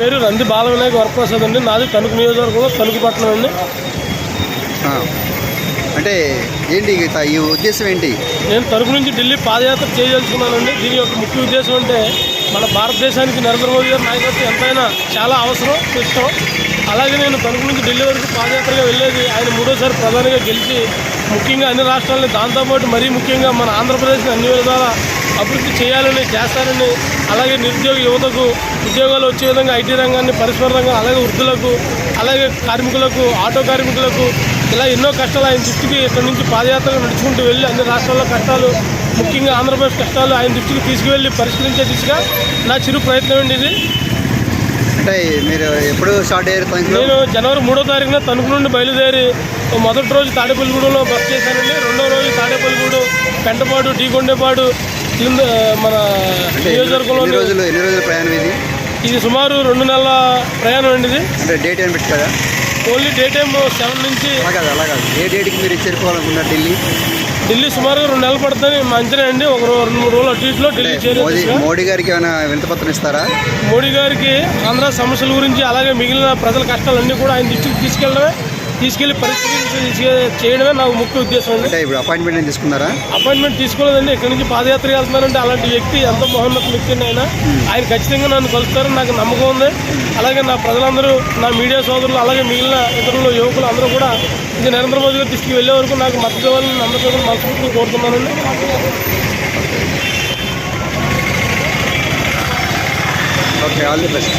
పేరు రంది బాలవినాయక వరప్రసాద్ అండి. నాది తణుకు నియోజకవర్గంలో తణుకు పట్టణం అండి. అంటే ఏంటి ఈ ఉద్దేశం ఏంటి? నేను తణుకు నుంచి ఢిల్లీ పాదయాత్ర చేయదలుచుకున్నానండి దీని యొక్క ముఖ్య ఉద్దేశం అంటే మన భారతదేశానికి నరేంద్ర మోదీ గారి నాయకత్వం ఎంతైనా చాలా అవసరం ఇష్టం అలాగే నేను తణుకు నుంచి ఢిల్లీ వరకు పాదయాత్రగా వెళ్ళేది ఆయన మూడోసారి ప్రధానిగా గెలిచి ముఖ్యంగా అన్ని రాష్ట్రాలని దాంతోపాటు మరీ ముఖ్యంగా మన ఆంధ్రప్రదేశ్ని అన్ని విధాల అభివృద్ధి చేయాలని చేస్తారని అలాగే నిరుద్యోగ యువతకు ఉద్యోగాలు వచ్చే విధంగా ఐటీ రంగాన్ని పరిశ్రమ రంగం అలాగే వృద్ధులకు అలాగే కార్మికులకు ఆటో కార్మికులకు ఇలా ఎన్నో కష్టాలు ఆయన దృష్టికి ఇక్కడ నుంచి పాదయాత్రగా నడుచుకుంటూ వెళ్ళి అన్ని రాష్ట్రాల్లో కష్టాలు ముఖ్యంగా ఆంధ్రప్రదేశ్ కష్టాలు ఆయన దృష్టికి తీసుకువెళ్ళి పరిష్కరించే దిశగా నా చిరు ప్రయత్నం అండి ఇది. అంటే మీరు ఎప్పుడు స్టార్ట్ అయ్యారు తణుకులో? నేను జనవరి మూడో తారీఖున తణుకు నుండి బయలుదేరి మొదటి రోజు తాడేపల్లిగూడెంలో బస్ చేశానండి. రెండో రోజు తాడేపల్లిగూడు పెంటపాడు టీకొండేపాడు కింద మన అంటే నియోజకవర్గంలో ఎన్ని రోజులు ఎన్ని రోజుల ప్రయాణం ఇది? ఇది సుమారు రెండు నెలల ప్రయాణం అండి ఇది. అంటే డేట్ ఏం పెట్టి కదా ఓన్లీ డే టైం సెవెన్ నుంచి ఏ డేట్కి మీరు చేరుకోవాలనుకున్నారు ఢిల్లీ? ఢిల్లీ సుమారుగా రెండు నెలలు పడుతుంది. మా అంచనా అండి. ఒక రెండు మూడు రోజులు అటు ఇటులో ఢిల్లీ మోదీ. మోడీ గారికి ఏమైనా వింతపత్రం ఇస్తారా? మోడీ గారికి ఆంధ్ర సమస్యల గురించి అలాగే మిగిలిన ప్రజల కష్టాలన్నీ కూడా ఆయన దృష్టికి తీసుకెళ్ళడమే. తీసుకెళ్ళి పరిష్కరించి చేయడమే నాకు ముఖ్య ఉద్దేశం అంటే ఇప్పుడు అపాయింట్మెంట్ తీసుకున్నారా? అపాయింట్మెంట్ తీసుకోలేదండి. ఇక్కడ నుంచి పాదయాత్ర వెళ్తున్నానంటే అలాంటి వ్యక్తి ఎంత మహోన్నత వ్యక్తి ఆయన ఆయన ఖచ్చితంగా నన్ను కలుస్తారని నాకు నమ్మకం ఉంది. అలాగే నా ప్రజలందరూ నా మీడియా సోదరులు అలాగే మిగిలిన ఇతరులు యువకులు అందరూ కూడా ఇది నరేంద్ర మోదీ గారి దృష్టికి వెళ్ళే వరకు నాకు మద్దతు ఇవ్వాలని అందరికీ కూడా మనస్ఫూర్తిగా కోరుతున్నానండి. Okay all the best